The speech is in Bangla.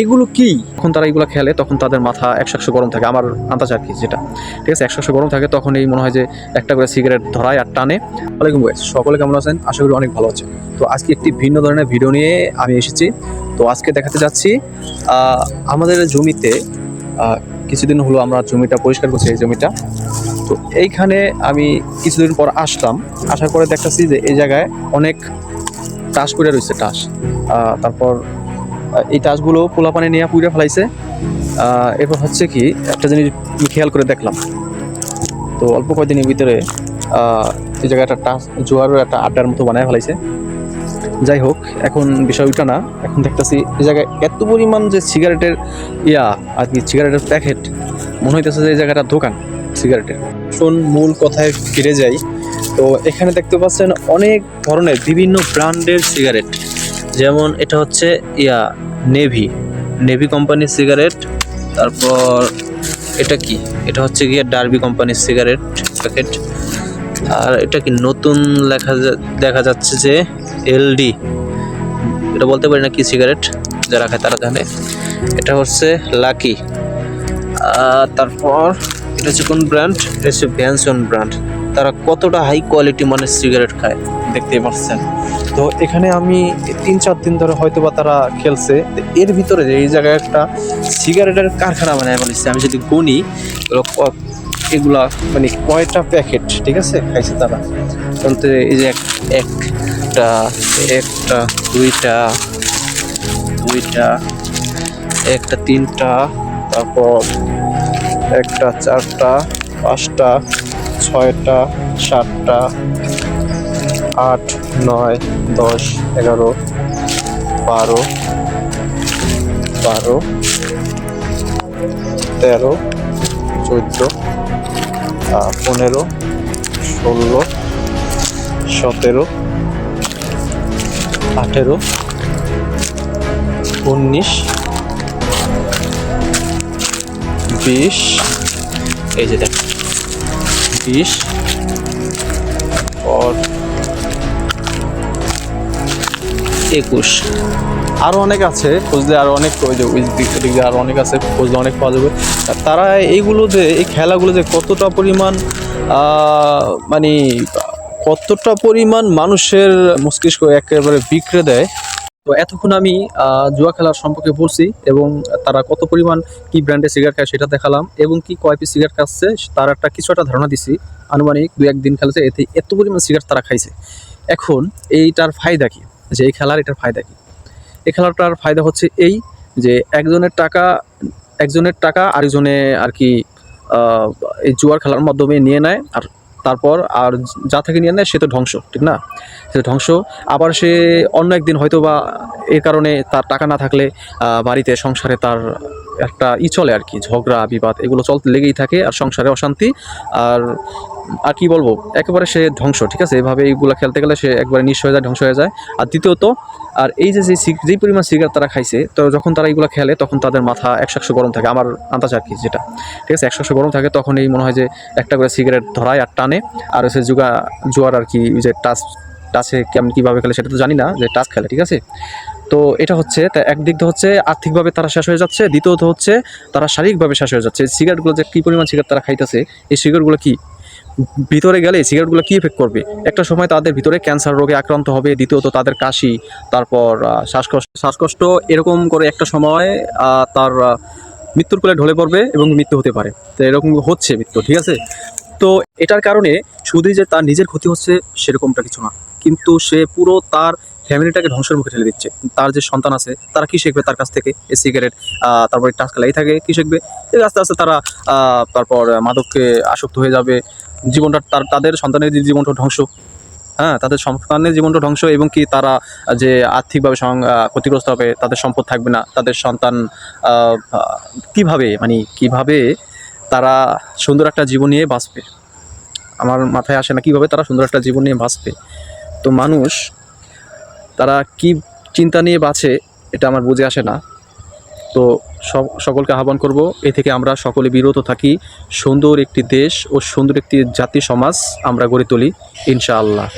এগুলো কি? যখন তারা এগুলো খেলে, তখন তাদের মাথা একশো একশো গরম থাকে। আমার আন্দাজ আর কি যেটা। ঠিক আছে? একশো গরম থাকে, তখন এই মনে হয় যে একটা করে সিগারেট ধরায় আর টানে। ওয়ালাইকুম ভাই, সকলে কেমন আছেন? আশা করি অনেক ভালো আছেন। তো আজকে একটি ভিন্ন ধরনের ভিডিও নিয়ে আমি এসেছি। তো আজকে দেখাতে যাচ্ছি আমাদের জমিতে কিছুদিন হলো আমরা জমিটা পরিষ্কার করছি, এই জমিটা। তো এইখানে আমি কিছুদিন পর আসলাম। আসার পরে দেখতেছি যে এই জায়গায় অনেক টাস পড়ে রয়েছে, টাস। তারপর এই টাসগুলো পোলা পানি নিয়ে পুড়ে ফেলাইছে। এরপর হচ্ছে কি, একটা জিনিস খেয়াল করে দেখলাম। তো অল্প কয়েকদিনের ভিতরে এই জায়গায় একটা টাস জোয়ারের একটা আড্ডার মতো বানায় ফেলাইছে। যাই হোক, এখন বিষয় ওইটা না, এখন দেখতেছি এই জায়গায় এত পরিমাণ যে সিগারেটের ইয়া, আর কি সিগারেটের প্যাকেট মনে হইতেছে যে এই জায়গাটা দোকান সিগারেটের শোন, মূল কথায় ফিরে যাই। তো এখানে দেখতে পাচ্ছেন অনেক ধরনের বিভিন্ন ব্র্যান্ডের সিগারেট যেমন এটা হচ্ছে, ইয়া, নেভি। নেভি কোম্পানির সিগারেট, তারপর এটা কি? এটা হচ্ছে গিয়ে ডার্বি কোম্পানির সিগারেট প্যাকেট। আর এটা কি নতুন লেখা দেখা যাচ্ছে যে এলডি। এটা বলতে পারি না কি সিগারেট, যারা খায় তারা জানে। এটা হচ্ছে লাকি। তারপর এটা হচ্ছে কোন ব্র্যান্ড? এটা হচ্ছে ভ্যানসন ব্র্যান্ড। তারা কতটা হাই কোয়ালিটি মানের সিগারেট খায়? দেখতেই পাচ্ছেন তো এখানে আমি তিন চার দিন ধরে হয়তো বা তারা খেলছে। এর ভিতরে যে এই জায়গায় একটা সিগারেটের কারখানা বানায় বলেছে আমি যদি গুনি এগুলা মানে কয়টা প্যাকেট, ঠিক আছে, খাইছে তারা? বলতে এই যে এক- একটা একটা, দুইটা দুইটা, একটা, তিনটা, তারপর একটা, চারটা, পাঁচটা, ছয়টা, সাতটা আট, নয়, দশ, এগারো, বারো বারো, তেরো, চোদ্দ পনেরো, ষোলো, সতেরো, আঠেরো, উনিশ, বিশ, এই যে দেখ, বিশ, পর একুশ। আরও অনেক আছে, খুঁজলে আরও অনেক, ওই আরও অনেক আছে, খুঁজলে অনেক পাওয়া যাবে। তারা এইগুলো যে, এই খেলাগুলো যে কতটা পরিমাণ মানে কতটা পরিমাণ মানুষের মস্তিষ্ক একেবারে বিক্রে দেয়। তো এতক্ষণ আমি জুয়া খেলার সম্পর্কে বলছি এবং তারা কত পরিমাণ কি ব্র্যান্ডের সিগারেট খায় সেটা দেখালাম এবং কি কয় পিস সিগারেট খাচ্ছে তার একটা কিছু একটা ধারণা দিছি। আনুমানিক দু একদিন খেলেছে, এতে এত পরিমাণ সিগারেট তারা খাইছে। এখন এইটার ফায়দা কি? যে এই খেলার এটার ফায়দা কী? এই খেলাটার ফায়দা হচ্ছে এই যে একজনের টাকা একজনের টাকা আরেকজনে আর কি এই জুয়ার খেলার মাধ্যমে নিয়ে নেয় আর তারপর আর যা থেকে নিয়ে নেয় সে তো ধ্বংস, ঠিক না? ধ্বংস। আবার সে অন্য একদিন হয়তো বা এর কারণে তার টাকা না থাকলে বাড়িতে সংসারে তার একটা ই চলে আর কি, ঝগড়া, বিবাদ, এগুলো চলতে লেগেই থাকে আর সংসারে অশান্তি। আর আর কি বলব, একেবারে সে ধ্বংস, ঠিক আছে? এভাবে এইগুলো খেলতে গেলে সে একবারে নিঃস্ব হয়ে যায়, ধ্বংস হয়ে যায়। আর দ্বিতীয়ত, আর এই যে যেই পরিমাণ সিগারেট তারা খাইছে, তো যখন তারা এইগুলো খেলে, তখন তাদের মাথা একশো গরম থাকে। আমার আন্দাজ আর কি যেটা, ঠিক আছে? একশো একশো গরম থাকে তখন এই মনে হয় যে একটা করে সিগারেট ধরায় আর টানে। আর হচ্ছে জুগা, জুয়ার আর কি যে টাচ টাচে কেমন কীভাবে খেলে সেটা তো জানি না, যে টাচ খেলে, ঠিক আছে? তো এটা হচ্ছে একদিক হচ্ছে আর্থিকভাবে তারা শেষ হয়ে যাচ্ছে, দ্বিতীয়ত হচ্ছে তারা শারীরিকভাবে শেষ হয়ে যাচ্ছে। সিগারেটগুলো যে কী পরিমাণ সিগারেট তারা খাইতেছে, এই সিগারেটগুলো কি? ভিতরে গেলে সিগারেটগুলো কী এফেক্ট করবে? একটা সময় তাদের ভিতরে ক্যান্সার রোগে আক্রান্ত হবে, দ্বিতীয়ত তাদের কাশি, তারপর শ্বাসকষ্ট শ্বাসকষ্ট, এরকম করে একটা সময় তার মৃত্যুর কোলে ঢলে পড়বে এবং মৃত্যু হতে পারে। তো এরকম হচ্ছে মৃত্যু, ঠিক আছে? তো এটার কারণে শুধুই যে তার নিজের ক্ষতি হচ্ছে, সেরকমটা কিছু না। কিন্তু সে পুরো তার ফ্যামিলিটাকে ধ্বংসের মুখে ঠেলে দিচ্ছে। তার যে সন্তান আছে, তারা কি শিখবে তার কাছ থেকে? এই সিগারেট তারপরে টাচ খেলাই থাকে, কি শিখবে? এই আস্তে আস্তে তারা তারপর মাদককে আসক্ত হয়ে যাবে। জীবনটা তার, তাদের সন্তানের যে জীবনটা ধ্বংস হ্যাঁ তাদের সন্তানের জীবনটা ধ্বংস এবং কি তারা যে আর্থিকভাবে ক্ষতিগ্রস্ত হবে, তাদের সম্পদ থাকবে না, তাদের সন্তান কীভাবে মানে কীভাবে তারা সুন্দর একটা জীবন নিয়ে বাঁচবে? আমার মাথায় আসে না কীভাবে তারা সুন্দর একটা জীবন নিয়ে বাঁচবে। তো মানুষ, তারা কি চিন্তা নিয়ে বাঁচে এটা আমার বুঝে আসে না। তো সকলকে আহ্বান করব, এ থেকে আমরা সকলে বিরত থাকি, সুন্দর একটি দেশ ও সুন্দর একটি জাতি সমাজ আমরা গড়ে তুলি, ইনশাআল্লাহ।